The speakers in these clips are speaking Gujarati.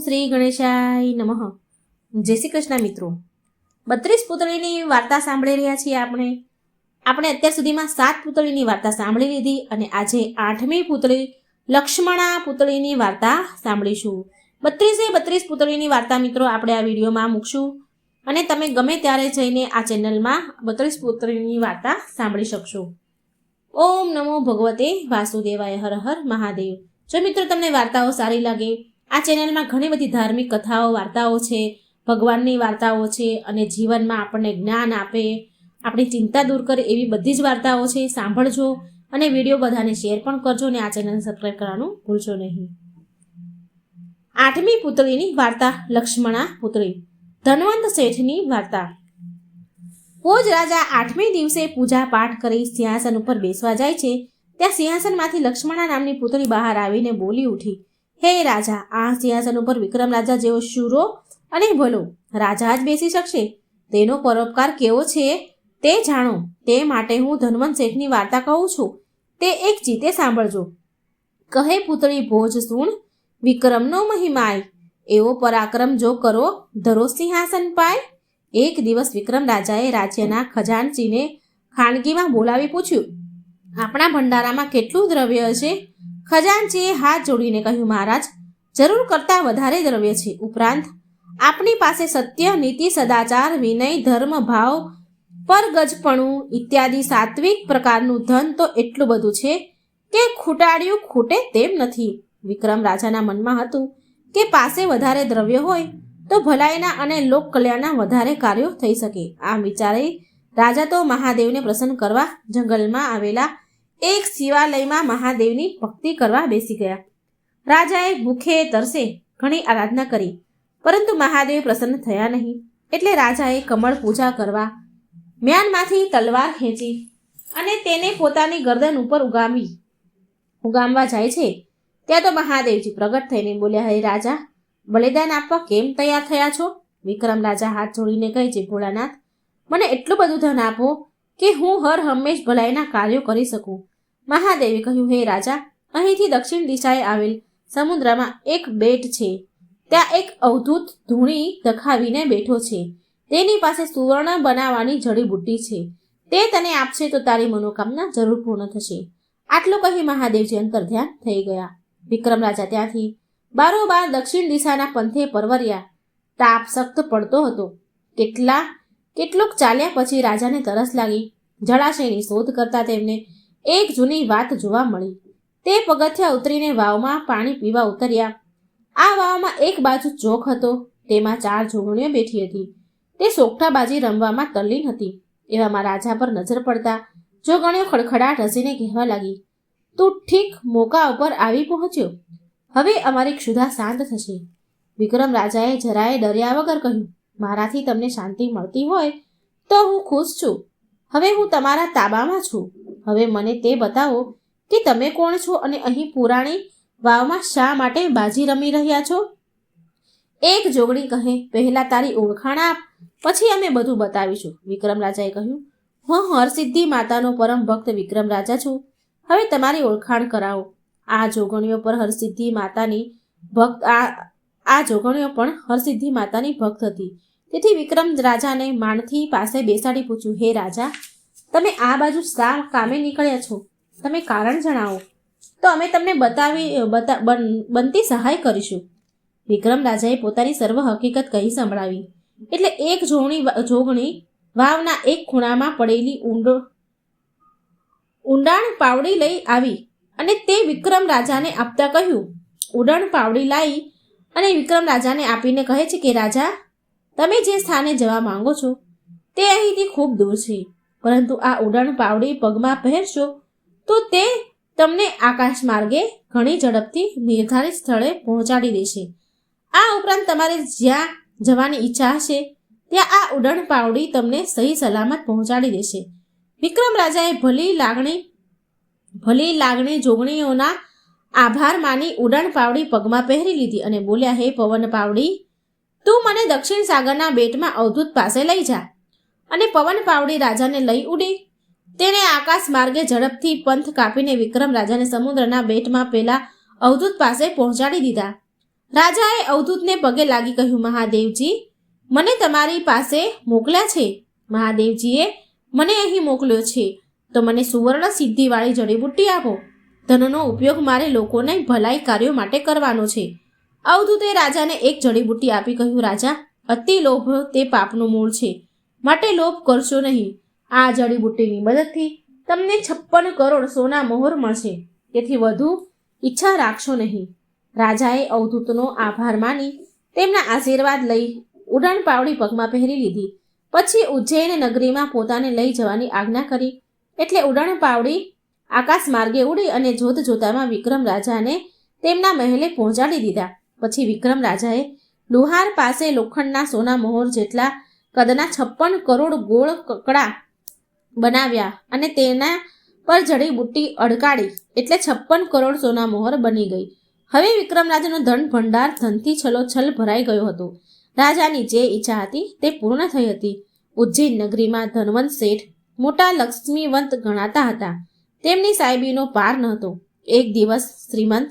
શ્રી ગણેશાય નમઃ. જય શ્રી કૃષ્ણ મિત્રો. બત્રીસ પુતળીની વાર્તા સાંભળી રહ્યા છીએ આપણે. આપણે અત્યાર સુધીમાં સાત પુતળીની વાર્તા સાંભળી લીધી અને આજે આઠમી પુતળી લક્ષ્મણા પુતળીની વાર્તા સાંભળીશું. બત્રીસે બત્રીસ પુતળીની વાર્તા મિત્રો આપણે આ વિડીયોમાં મૂકશું. અને તમે ગમે ત્યારે જઈને આ ચેનલમાં બત્રીસ પુતળીની વાર્તા સાંભળી શકશો. ઓમ નમો ભગવતે વાસુદેવાય હર હર મહાદેવ. જો મિત્રો તમને વાર્તાઓ સારી લાગે આ ચેનલમાં ઘણી બધી ધાર્મિક કથાઓ, વાર્તાઓ છે, ભગવાનની વાર્તાઓ છે અને જીવનમાં આપણને જ્ઞાન આપે. આપણી ચિંતા દૂર કરે એવી બધી જ વાર્તાઓ છે, સાંભળજો અને વીડિયો બધાને શેર પણ કરજો અને આ ચેનલને સબસ્ક્રાઈબ કરવાનું ભૂલશો નહીં. આઠમી પુતળીની વાર્તા, લક્ષ્મણા પુતળી. ધનવંત શેઠની વાર્તા. ભોજ રાજા આઠમી દિવસે પૂજા પાઠ કરી સિંહાસન ઉપર બેસવા જાય છે. ત્યાં સિંહાસનમાંથી લક્ષ્મણા નામની પુતળી બહાર આવીને બોલી ઉઠી. હે રાજા, આ સિંહાસન ઉપર વિક્રમ રાજા જેવો શૂરો અને ભલો. રાજા જ બેસી શકશે? તેનો પરોપકાર કેવો છે? તે જાણો. તે માટે હું ધનવંત શેઠની વાર્તા કહું છું. તે એક જીતે સાંભળજો. કહે પુતળી ભોજ સુણ, વિક્રમનો મહિમાય એવો પરાક્રમ જો કરો, ધરો સિંહાસન પાય. એક દિવસ વિક્રમ રાજાએ રાજ્યના ખજાનચીને ખાનગીમાં બોલાવી પૂછ્યું, આપણા ભંડારામાં કેટલું દ્રવ્ય છે ખજાનચીએ હાથ જોડીને કહ્યું, મહારાજ, જરૂર કરતાં વધારે દ્રવ્ય છે. ઉપરાંત આપણી પાસે સત્ય, નીતિ, સદાચાર, વિનય, ધર્મ, ભાવ, પરગજપણું ઇત્યાદિ સાત્વિક પ્રકારનું ધન તો એટલું બધું છે કે ખૂટાડ્યું ખૂટે તેમ નથી. વિક્રમ રાજાના મનમાં હતું કે પાસે વધારે દ્રવ્ય હોય તો ભલાઈના અને લોક કલ્યાણના વધારે કાર્યો થઈ શકે. આમ વિચારે રાજા તો મહાદેવને પ્રસન્ન કરવા જંગલમાં આવેલા એક શિવાલયમાં મહાદેવની ભક્તિ કરવા બેસી ગયા. રાજાએ ભૂખે તરસે ઘણી આરાધના કરી, પરંતુ મહાદેવ પ્રસન્ન થયા નહીં. એટલે રાજાએ કમળ પૂજા કરવા મ્યાનમાંથી તલવાર ખેંચી અને તેને પોતાની ગરદન ઉપર ઉગામી, ઉગામવા જાય છે. ત્યાં તો મહાદેવજી પ્રગટ થઈને બોલ્યા, હે રાજા, બલિદાન આપવા કેમ તૈયાર થયા છો? વિક્રમ રાજા હાથ જોડીને કહે છે, ભોળાનાથ, મને એટલું બધું ધન આપો કે હું હર હંમેશ ભલાઈના કાર્યો કરી શકું. મહાદેવે કહ્યું, હે રાજા, અહીંથી દક્ષિણ દિશાએ આવેલ સમુદ્રમાં એક બેટ છે. ત્યાં એક અવધૂત ધૂણી દખાવીને બેઠો છે. તેની પાસે સુવર્ણ બનાવવાની જડીબુટ્ટી છે. તે તને આપશે તો તારી મનોકામના જરૂર પૂર્ણ થશે. આટલું કહી મહાદેવજી અંતર ધ્યાન થઈ ગયા. વિક્રમ રાજા ત્યાંથી બારોબાર દક્ષિણ દિશાના પંથે પરવર્યા. તાપ સખ્ત પડતો હતો. કેટલા, કેટલુંક ચાલ્યા પછી રાજાને તરસ લાગી. જળાશયની શોધ કરતા તેમને એક જૂની વાત જોવા મળી. તે પગથિયા ઉતરીને વાવમાં પાણી પીવા ઉતર્યા. આ વાવમાં એક બાજુ ચોક હતો, તેમાં ચાર જોગણીઓ બેઠી હતી. તે સોગઠાબાજી રમવામાં તલ્લીન હતી. એવામાં રાજા પર નજર પડતા જોગણીઓ ખડખડાટ હસીને કહેવા લાગી, તું ઠીક મોકા ઉપર આવી પહોંચ્યો. હવે અમારી ક્ષુધા શાંત થશે. વિક્રમ રાજાએ જરાએ ડર્યા વગર કહ્યું, મારાથી તમને શાંતિ મળતી હોય તો હું ખુશ છું. હવે હું તમારા તાબામાં છું. હવે મને તે બતાવો કે તમે કોણ છો અને અહીં પુરાણી વાવમાં શા માટે બાજી રમી રહ્યા છો? એક જોગણી કહે, પહેલા તારી ઓળખાણ આપ, પછી અમે બધું બતાવીશું. વિક્રમ રાજાએ કહ્યું, હું હરસિદ્ધિ માતાનો પરમ ભક્ત વિક્રમ રાજા છું. હવે તમારી ઓળખાણ કરાવો. આ જોગણીઓ પર હરસિદ્ધિ માતાની ભક્ત, આ આ જોગણીઓ પણ હરસિદ્ધિ માતાની ભક્ત હતી. તેથી વિક્રમ રાજાને માણથી પાસે બેસાડી પૂછ્યું, હે રાજા તમે આ બાજુ શા કામે નીકળ્યા છો. તમે કારણ જણાવો. તો અમે તમને બતાવી, બતા, બન- બનતી સહાય કરીશું. વિક્રમ રાજાએ પોતાની સર્વ હકીકત કહી સંભળાવી. એટલે એક જોગણી જોગણી વાવના એક ખૂણામાં પડેલી ઊંડો, ઊંડાણ પાવડી લઈ આવી અને તે વિક્રમ રાજાને આપતા કહ્યું. ઉડાણ પાવડી લાવી અને વિક્રમ રાજાને આપીને કહે છે કે, રાજા, તમે જે સ્થાને જવા માંગો છો, તે અહીંથી ખૂબ દૂર છે. પરંતુ આ ઉડાણ પાવડી પગમાં પહેરશો, તો તે તમને આકાશ માર્ગે ઘણી ઝડપથી નિર્ધારિત સ્થળે પહોંચાડી દેશે. આ ઉપરાંત તમારે જ્યાં જવાની ઈચ્છા હશે, ત્યાં આ ઉડાણ પાવડી તમને સહી સલામત પહોંચાડી દેશે. વિક્રમ રાજાએ ભલી લાગણી ભલી લાગણી જોગણીઓના આભાર માની ઉડાણ પાવડી પગમાં પહેરી લીધી અને બોલ્યા, હે પવન પાવડી, તું મને દક્ષિણ સાગરના બેટમાં અવધૂત પાસે લઈ જા. અને પવન પાવડી રાજાને લઈ ઉડી. તેણે આકાશ માર્ગે ઝડપથી પંથ કાપીને વિક્રમ રાજાને સમુદ્રના બેટમાં પેલા અવધૂત પાસે પહોંચાડી દીધા. રાજાએ અવધૂતને પગે લાગી કહ્યું, મહાદેવજી, મને તમારી પાસે મોકલ્યા છે. મહાદેવજીએ મને અહીં મોકલ્યો છે. તો મને સુવર્ણ સિદ્ધિવાળી જડીબુટ્ટી આપો. ધનનો ઉપયોગ મારે લોકોને ભલાઈ કાર્યો માટે કરવાનો છે. અવધૂતે રાજાને એક જડીબુટ્ટી આપી કહ્યું, રાજા, અતિ લોભ તે પાપનું મૂળ છે. માટે લોભ કરશો નહીં. આ જડીબુટ્ટીની મદદથી તમને છપ્પન કરોડ સોના મોહર મળશે. તેથી વધુ ઈચ્છા રાખશો નહીં. રાજાએ અવધૂતનો આભાર માની તેમના આશીર્વાદ લઈ ઉડાણ પાવડી પગમાં પહેરી લીધી. પછી ઉજ્જૈન નગરીમાં પોતાને લઈ જવાની આજ્ઞા કરી. એટલે ઉડાણ પાવડી આકાશ માર્ગે ઉડી અને જોત જોતામાં વિક્રમ રાજાને તેમના મહેલે પહોંચાડી દીધા. પછી વિક્રમ રાજાએ લુહાર પાસે લોખંડના સોના મોહર જેટલા કદના છપ્પન કરોડ ગોળ કકડા બનાવ્યા અને તેના પર જડીબુટ્ટી અડકાડી એટલે છપ્પન કરોડ સોના મોહર બની ગઈ. હવે વિક્રમ રાજાનો ધન ભંડાર ધનથી છલોછલ ભરાઈ ગયો હતો. રાજાની જે ઈચ્છા હતી તે પૂર્ણ થઈ હતી. ઉજ્જૈન નગરીમાં ધનવંત શેઠ મોટા લક્ષ્મીવંત ગણાતા હતા. તેમની સાહેબીનો પાર ન હતો. એક દિવસ શ્રીમંત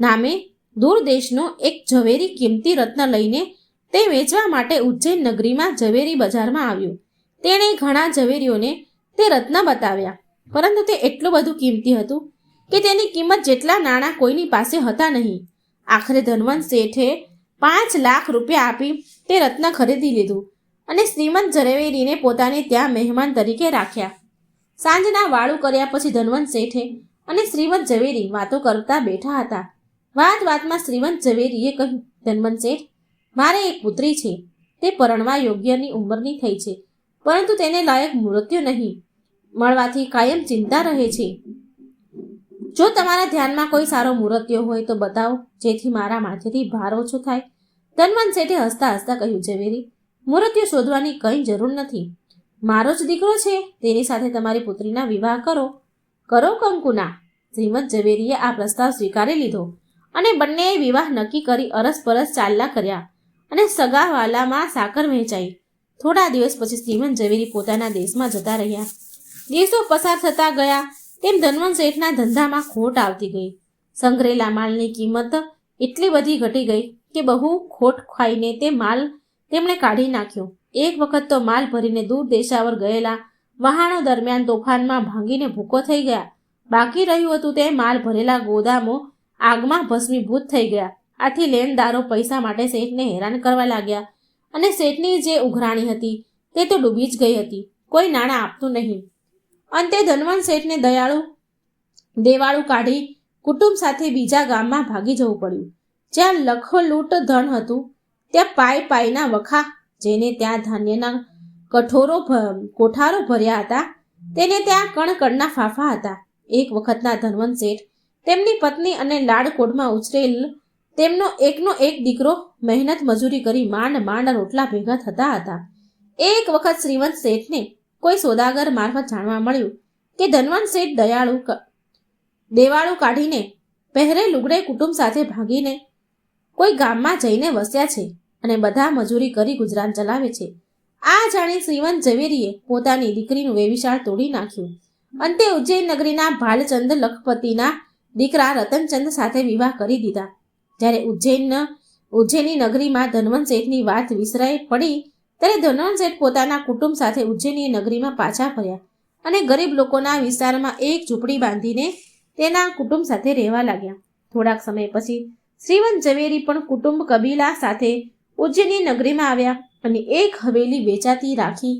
નામે દૂર દેશનો એક ઝવેરી કિંમતી રત્ન લઈને તે વેચવા માટે ઉજ્જૈન નગરીમાં ઝવેરી બજારમાં આવ્યું. તેણે ઘણા ઝવેરીઓને તે રત્ન બતાવ્યા, પરંતુ તે એટલું બધું કિંમતી હતું કે તેની કિંમત જેટલા નાણાં કોઈની પાસે હતા નહીં. આખરે ધનવંત શેઠે પાંચ લાખ રૂપિયા આપી તે રત્ન ખરીદી લીધું અને શ્રીમંત ઝવેરીને પોતાને ત્યાં મહેમાન તરીકે રાખ્યા. સાંજના વાળું કર્યા પછી ધનવંત શેઠે અને શ્રીમંત ઝવેરી વાતો કરતા બેઠા હતા. વાત વાતમાં શ્રીમંત ઝવેરીએ કહ્યું, ધનવંત શેઠ મારે એક પુત્રી છે. તે પરણવા યોગ્યની ઉંમરની થઈ છે, પરંતુ તેને લાયક મૃત્યુ નહીં. મળવાથી કાયમ ચિંતા રહે છે. જો તમારા ધ્યાનમાં કોઈ સારો મૃત્યુ હોય તો બતાવો, જેથી મારા માથેથી ભાર ઓછો થાય. ધનવંત શેઠે હસતા હસતા કહ્યું, ઝવેરી, મૃત્યુ શોધવાની કંઈ જરૂર નથી. મારો જ દીકરો છે, તેની સાથે તમારી પુત્રીના વિવાહ કરો. કરો કંકુના. શ્રીમદ ઝવેરીએ આ પ્રસ્તાવ સ્વીકારી લીધો અને બંનેએ વિવાહ નક્કી કરી અરસપરસ ચાલલા કર્યા. અને સગાવાલામાં સાકર વહેંચાઈ થોડા દિવસ પછી શ્રીમંત ઝવેરી પોતાના દેશમાં જતા રહ્યા. દિવસો પસાર થતા ગયા. તેમ ધનવંત શેઠના ધંધામાં ખોટ આવતી ગઈ. સંગ્રહેલા માલની કિંમત એટલી બધી ઘટી ગઈ કે બહુ ખોટ ખાઈને તે માલ તેમણે કાઢી નાખ્યો. એક વખત તો માલ ભરીને દૂર દેશાવર ગયેલા વહાણો દરમિયાન તોફાનમાં ભાંગીને ભૂકો થઈ ગયા. બાકી રહ્યું હતું તે માલ ભરેલા ગોદામો આગમાં ભસ્મીભૂત થઈ ગયા. આથી લેણદારો પૈસા માટે શેઠને હેરાન કરવા લાગ્યા અને શેઠની જે ઉઘરાણી હતી તે તો ડૂબી જ ગઈ હતી. કોઈ નાણાં આપતું નહીં. અંતે ધનવંત શેઠને દયાળુ દેવાળું કાઢી કુટુંબ સાથે બીજા ગામમાં ભાગી જવું પડ્યું. જ્યાં લખો લૂંટ ધન હતું, ત્યાં પાય પાયના વખા જેને ત્યાં ધાન્યના કઠોરો કોઠારો ભર્યા હતા, તેને ત્યાં કણકણના ફાફા હતા. એક વખતના ધનવંત શેઠ તેમની પત્ની અને લાડકોડમાં ઉછરેલ તેમનો એકનો એક દીકરો મહેનત મજૂરી કરી માંડ માંડ રોટલા ભેગા થતા હતા. એક વખત શ્રીવંત શેઠને કોઈ સોદાગર મારફત જાણવા મળ્યું કે ધનવંત શેઠ દયાળુ દેવાળું કાઢીને પહેરે લુગડે કુટુંબ સાથે ભાગીને કોઈ ગામમાં જઈને વસ્યા છે અને બધા મજૂરી કરી ગુજરાન ચલાવે છે. આ જાણી શ્રીવંત ઝવેરીએ પોતાની દીકરીનું વેવિશાળ તોડી નાખ્યું. અંતે ઉજ્જૈન નગરીના ભાલચંદ લખપતિના દીકરા રતનચંદ સાથે વિવાહ કરી દીધા. જ્યારે ઉજ્જૈન ઉજ્જૈની નગરીમાં ધનવંત શેઠની વાત વિસરાઈ પડી, ત્યારે ધનવંત શેઠ પોતાના કુટુંબ સાથે ઉજ્જૈની નગરીમાં પાછા ફર્યા અને ગરીબ લોકોના વિસ્તારમાં એક ઝૂંપડી બાંધીને તેના કુટુંબ સાથે રહેવા લાગ્યા. થોડાક સમય પછી શ્રીવંત ઝવેરી પણ કુટુંબ કબીલા સાથે ઉજ્જૈની નગરીમાં આવ્યા અને એક હવેલી વેચાતી રાખી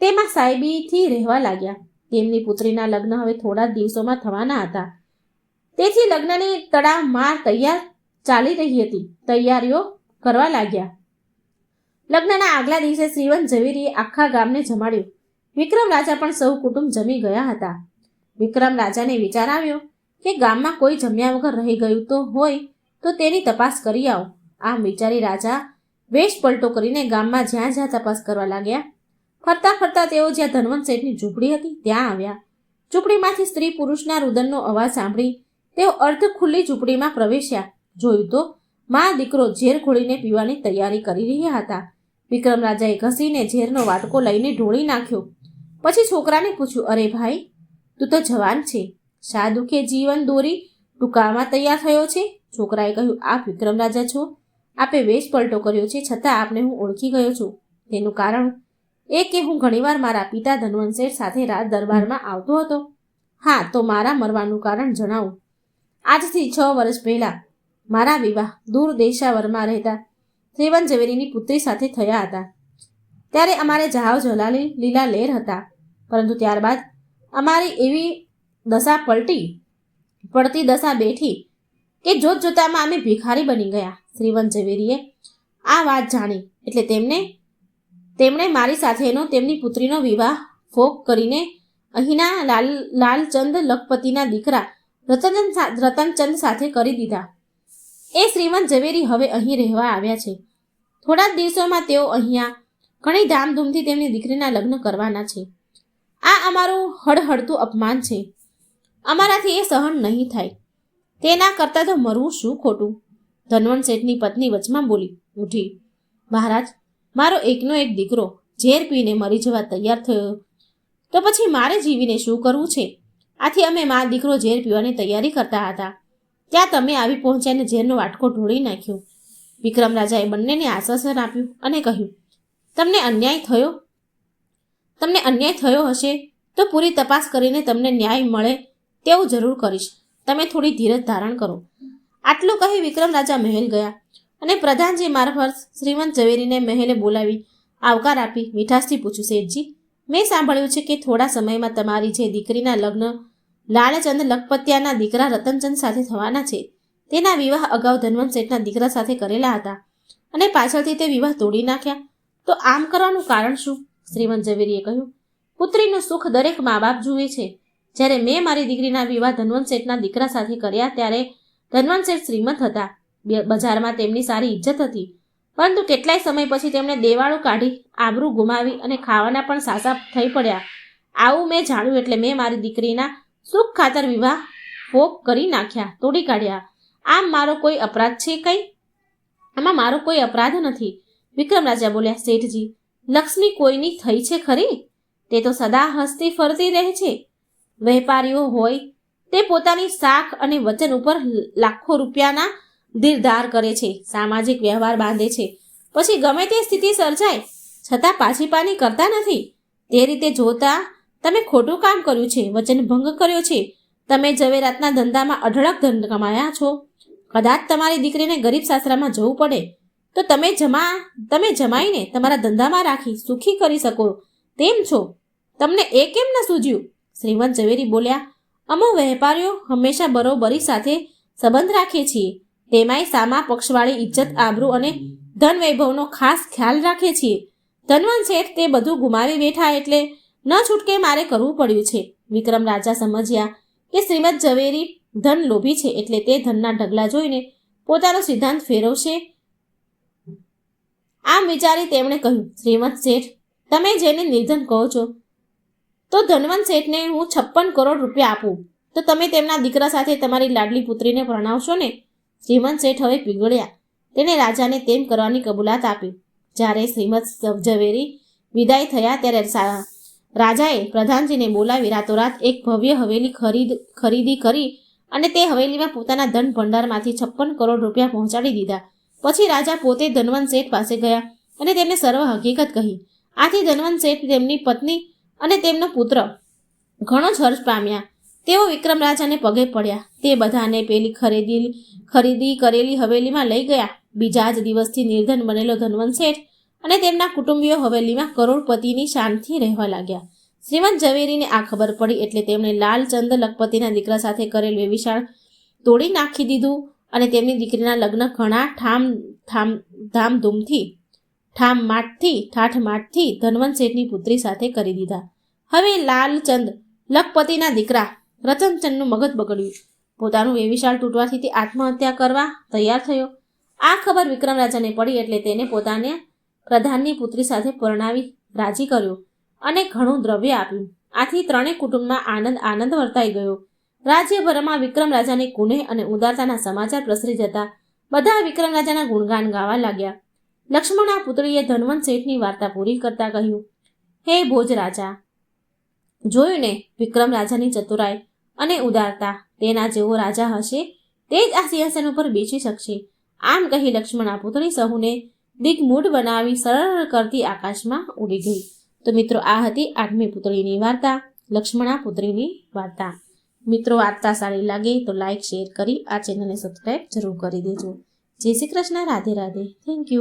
તેમાં સાહેબીથી રહેવા લાગ્યા. તેમની પુત્રીના લગ્ન હવે થોડા દિવસોમાં થવાના હતા. તેથી લગ્નની તડામાર તૈયાર ચાલી રહી હતી. તૈયારીઓ કરવા લાગ્યા. લગ્નના આગલા દિવસે શ્રીવંત ઝવેરીએ આખા ગામને જમાડ્યું. વિક્રમ રાજા પણ સૌ કુટુંબ જમી ગયા હતા. વિક્રમ રાજાને વિચાર આવ્યો કે ગામમાં કોઈ જમ્યા વગર રહી ગયું તો હોય તો તેની તપાસ કરી આવો. આમ વિચારી રાજા વેશ પલટો કરીને ગામમાં જ્યાં જ્યાં તપાસ કરવા લાગ્યા. ફરતા ફરતા તેઓ જ્યાં ધનવંત શેઠની ઝૂંપડી હતી ત્યાં આવ્યા. ઝૂંપડીમાંથી સ્ત્રી પુરુષના રુદનનો અવાજ સાંભળી તેઓ અર્ધ ખુલ્લી ઝૂંપડીમાં પ્રવેશ્યા. જોયું તો, મા દીકરો ઝેર ખોળીને પીવાની તૈયારી કરી રહ્યા હતા. વિક્રમ રાજાએ ઘસીને ઝેરનો વાટકો લઈને ઢોળી નાખ્યો. પછી છોકરાને પૂછ્યું, અરે ભાઈ, તું તો જવાન છે. શા દુઃખે જીવન દોરી ટૂંકામાં તૈયાર થયો છે? છોકરાએ કહ્યું, આપ વિક્રમ રાજા છો. આપે વેશ પલટો કર્યો છે, છતાં આપને હું ઓળખી ગયો છું. તેનું કારણ એ કે હું ઘણીવાર મારા પિતા ધનવંતશેઠ સાથે રાજ દરબારમાં આવતો હતો. હા, તો મારા મરવાનું કારણ જણાવું. આજથી છ વર્ષ પહેલાં મારા વિવાહ દૂર દેશાવરમાં રહેતા શ્રીવંત ઝવેરીની પુત્રી સાથે થયા હતા. ત્યારે અમારે જહાવ જલાલી લીલા લેર હતા. પરંતુ ત્યારબાદ અમારી એવી દશા પલટી, પડતી દશા બેઠી કે જોત જોતામાં અમે ભિખારી બની ગયા. શ્રીવંત ઝવેરીએ આ વાત જાણી એટલે તેમને, તેમણે મારી સાથેનો તેમની પુત્રીનો વિવાહ ફોક કરીને અહીંના લાલ, લાલચંદ લખપતિના દીકરા રતનચંદ રતનચંદ સાથે કરી દીધા. એ શ્રીમંત ઝવેરી હવે અહીં રહેવા આવ્યા છે. થોડા જ દિવસોમાં તેઓ અહીંયા ઘણી ધામધૂમથી તેમની દીકરીના લગ્ન કરવાના છે. આ અમારું હળહળતું અપમાન છે. અમારાથી એ સહન નહીં થાય. તેના કરતાં તો મરવું શું ખોટું? ધનવંત શેઠની પત્ની વચમાં બોલી, ઉઠી. મહારાજ, મારો એકનો એક દીકરો ઝેર પીને મરી જવા તૈયાર થયો. તો પછી મારે જીવીને શું કરવું છે? આથી અમે મા દીકરો ઝેર પીવાની તૈયારી કરતા હતા. ત્યાં તમે આવી પહોંચ્યા ઝેરનો વાટકો ઢોળી નાખ્યો. વિક્રમ રાજાએ બંનેને આશ્વાસન આપ્યું અને કહ્યું, તમને અન્યાય થયો? તમને અન્યાય થયો હશે તો પૂરી તપાસ કરીને તમને ન્યાય મળે તેવું જરૂર કરીશ. તમે થોડી ધીરજ ધારણ કરો. આટલું કહી વિક્રમ રાજા મહેલ ગયા અને પ્રધાનજી મારફત શ્રીમંત ઝવેરીને મહેલે બોલાવી આવકાર આપી. મીઠાશથી પૂછ્યું, શેઠજી, મેં સાંભળ્યું છે કે થોડા સમયમાં તમારી જે દીકરીના લગ્ન લાલચંદ લખપતિયાના દીકરા રતનચંદ સાથે થવાના છે. તેના વિવાહ અગાઉ ધનવંત શેઠના દીકરા સાથે કરેલા હતા અને પાછળથી તે વિવાહ તોડી નાખ્યા. તો આમ કરવાનું કારણ શું? શ્રીમંત ઝવેરીએ કહ્યું, પુત્રીનું સુખ દરેક મા બાપ જુએ છે. જ્યારે મેં મારી દીકરીના વિવાહ ધનવંત શેઠના દીકરા સાથે કર્યા ત્યારે ધનવંત શેઠ શ્રીમંત હતા. બજારમાં તેમની સારી ઇજ્જત હતી. પરંતુ કેટલાય સમય પછી તેમણે દેવાળું કાઢી, આબરૂ ગુમાવી અને ખાવાના પણ સાસા થઈ પડ્યા. આવું મેં જાણ્યું એટલે મેં મારી દીકરીના સુખ ખાતર વિવાહ ફોક કરી નાખ્યા, તોડી કાઢ્યા. આમ મારો કોઈ અપરાધ છે કંઈ? આમાં મારો કોઈ અપરાધ નથી. વિક્રમ રાજા બોલ્યા, શેઠજી, લક્ષ્મી કોઈની થઈ છે ખરી? તે તો સદા હસતી ફરતી રહે છે. વેપારીઓ હોય, તે પોતાની શાખ અને વચન ઉપર લાખો રૂપિયાના ધીરધાર કરે છે, સામાજિક વ્યવહાર બાંધે છે. પછી ગમે તે સ્થિતિ સર્જાય, છતાં પાછી પાની કરતા નથી. તે રીતે જોતા તમે ખોટું કામ કર્યું છે, વચન ભંગ કર્યો છે, તમે ઝવેરાતના ધંધામાં અઢળક ધન કમાયા છો. કદાચ તમારી દીકરીને ગરીબ સાસરામાં જવું પડે. તો તમે જમા, તમે જમાઈને તમારા ધંધામાં રાખી સુખી કરી શકો. તેમ છો. તમને એ કેમ ન સૂજ્યું? શ્રીમંત ઝવેરી બોલ્યા અમુક વેપારીઓ હંમેશા બરોબરી સાથે સંબંધ રાખીએ છીએ. તેમાંય સામા પક્ષવાળી ઇજ્જત, આબરૂ અને ધન વૈભવનો ખાસ ખ્યાલ રાખીએ છીએ. ધનવાન શેઠ તે બધું ગુમાવી બેઠા એટલે ન છૂટકે મારે કરવું પડ્યું છે. વિક્રમ રાજા સમજ્યા કે શ્રીમદ ઝવેરી ધન લોભી છે એટલે તે ધનના ઢગલા જોઈને પોતાનો સિદ્ધાંત ફેરવશે. આમ વિચારી તેમણે કહ્યું, શ્રીમદ શેઠ, તમે જેને નિર્ધન કહો છો, તો ધનવંત શેઠને હું છપ્પન કરોડ રૂપિયા આપું. તો તમે તેમના દીકરા સાથે તમારી લાડલી પુત્રીને પરણાવશો ને? શ્રીમંત શેઠ હવે પીગળ્યા. તેણે રાજાને તેમ કરવાની કબૂલાત આપી. જ્યારે શ્રીમદ ઝવેરી વિદાય થયા ત્યારે રાજાએ પ્રધાનજીને બોલાવી રાતોરાત એક ભવ્ય હવેલી ખરીદ, ખરીદી કરી અને તે હવેલીમાં પોતાના ધન ભંડારમાંથી છપ્પન કરોડ રૂપિયા પહોંચાડી દીધા. પછી રાજા પોતે ધનવંત શેઠ પાસે ગયા અને તેમને સર્વ હકીકત કહી. આથી ધનવંત શેઠ તેમની પત્ની અને તેમનો પુત્ર ઘણો જ હર્ષ પામ્યા. તેઓ વિક્રમ રાજાને પગે પડ્યા. તે બધાને પેલી ખરીદી ખરીદી કરેલી હવેલીમાં લઈ ગયા. બીજા જ દિવસથી નિર્ધન બનેલો ધનવંત શેઠ અને તેમના કુટુંબીઓ હવેલીમાં કરોડપતિની શાનથી રહેવા લાગ્યા. શ્રીમંત ઝવેરીને આ ખબર પડી એટલે તેમણે લાલચંદ લખપતિના દીકરા સાથે કરેલ વ્યવિશાળ તોડી નાખી દીધું અને તેમની દીકરીના લગ્ન ઘણા ઠામ ઠામ, ધામધૂમથી ઠામ માઠથી ઠાઠ માઠથી ધનવંત શેઠની પુત્રી સાથે કરી દીધા. હવે લાલચંદ લખપતિના દીકરા રતનચંદનું મગજ બગડ્યું. પોતાનું વેવિશાળ તૂટવાથી તે આત્મહત્યા કરવા તૈયાર થયો. આ ખબર વિક્રમ રાજાને પડી એટલે તેને પોતાને પ્રધાનની પુત્રી સાથે પરણાવી રાજી કર્યો અને ઘણું દ્રવ્ય આપ્યું. આથી ત્રણેય કુટુંબમાં આનંદ આનંદ વર્તાઈ ગયો. રાજ્યભરમાં વિક્રમ રાજાને કુનેહ અને ઉદારતાના સમાચાર પ્રસરી જતા બધા વિક્રમ રાજાના ગુણગાન ગાવા લાગ્યા. લક્ષ્મણના પુત્રીએ ધનવંત શેઠની વાર્તા પૂરી કરતા કહ્યું, હે ભોજ રાજા જોયું ને વિક્રમ રાજાની ચતુરાઈ અને ઉદારતા તેના જેવો રાજા હશે, તે જ આ સિંહાસન ઉપર બેસી શકશે. આમ કહી લક્ષ્મણના પુત્રી સહુને દિગ્મૂઢ બનાવી સરળ કરતી આકાશમાં ઉડી ગઈ. તો મિત્રો, આ હતી આઠમી પુત્રીની વાર્તા, લક્ષ્મણા પુત્રીની વાર્તા. મિત્રો વાર્તા સારી લાગે તો લાઇક શેર કરી આ ચેનલને સબસ્ક્રાઈબ જરૂર કરી દેજો. જય શ્રી કૃષ્ણ, રાધે રાધે. Thank you